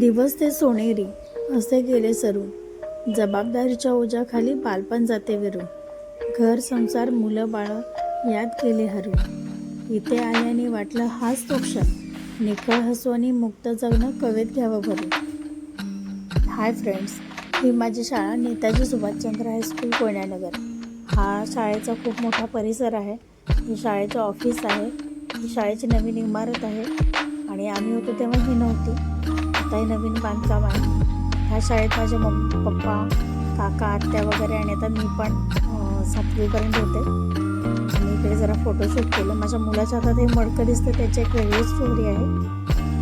दिवस ते सोनेरी असे गेले सरून. जबाबदारीच्या ओझ्याखाली बालपण जाते विरून. घर संसार मुलं बाळं यात गेले हरून. इथे आल्याने वाटलं हाच तो क्षण. निखळ हसू आणि मुक्त जगणं कवेत घ्यावं भरून. हाय फ्रेंड्स ही माझी शाळा नेताजी सुभाषचंद्र हायस्कूल कोयनानगर. हा शाळेचा खूप मोठा परिसर आहे. हे शाळेचं ऑफिस आहे. ही शाळेची नवीन इमारत आहे. आणि आम्ही होतो तेव्हा ही नव्हती. आताही नवीन बांधकाम आहे. ह्या शाळेत माझे मम्मी पप्पा काका आत्या वगैरे आणि आता मी पण सातवीपर्यंत होते. आणि इकडे जरा फोटोशूट केलं. माझ्या मुलाच्या हातात हे मडकं दिसतं त्याची एक वेगळी स्टोरी आहे.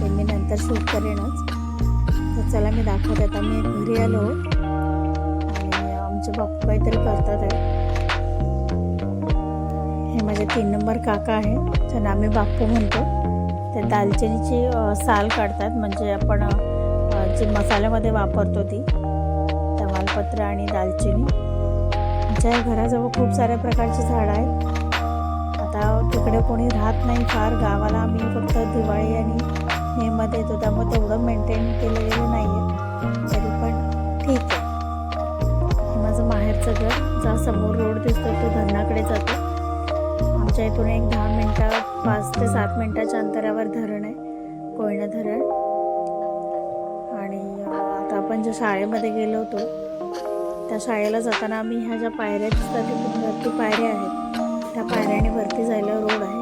ते मी नंतर शूट करेनच. तर चला मी दाखवते. आता मी घरी आलो आणि आमचे बाप्पू काहीतरी करतात आहे. हे माझे तीन नंबर काका आहे त्यांना आम्ही बाप्पू म्हणतो. ते दालचिनीची साल काढतात. म्हणजे आपण जे जी मसाल्यामध्ये वापरतो ती तमालपत्र आणि दालचिनी. आमच्या घराजवळ खूप साऱ्या प्रकारची झाडं आहेत. आता तिकडे कोणी राहत नाही फार. गावाला आम्ही फक्त दिवाळी आणि मेमध्ये येतो. त्यामुळे तेवढं मेंटेन केलं गेलं नाही आहे तरी पण ठीक आहे. माझं माहेरचं घर. जा समोर रोड दिसतो तो धरणाकडे जातो. आमच्या इथून एक दहा मिनटं पाच ते सात मिनटाच्या अंतरावर धरण आहे कोयना धरण. आणि आता आपण ज्या शाळेमध्ये गेलो होतो त्या शाळेला जाताना आम्ही ह्या ज्या पायऱ्या दिसतात तिथून वरती पायऱ्या आहेत. त्या पायऱ्याने वरती जायला रोड आहे.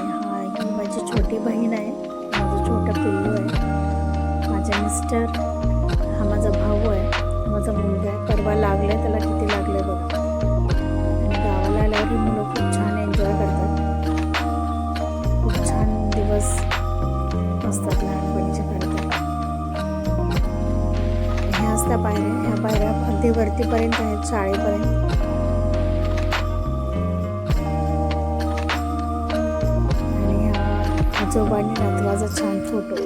हा ही माझी छोटी बहीण आहे माझं छोटं पिल्लू आहे. माझे मिस्टर हा माझा भाऊ आहे माझा मुलगा आहे. परवा लागले त्याला किती ह्या पायऱ्या ह्या पायऱ्या अगदी वरतीपर्यंत आहेत शाळेपर्यंत. आणि ह्या आजोबांनी नातवाचा छान फोटो.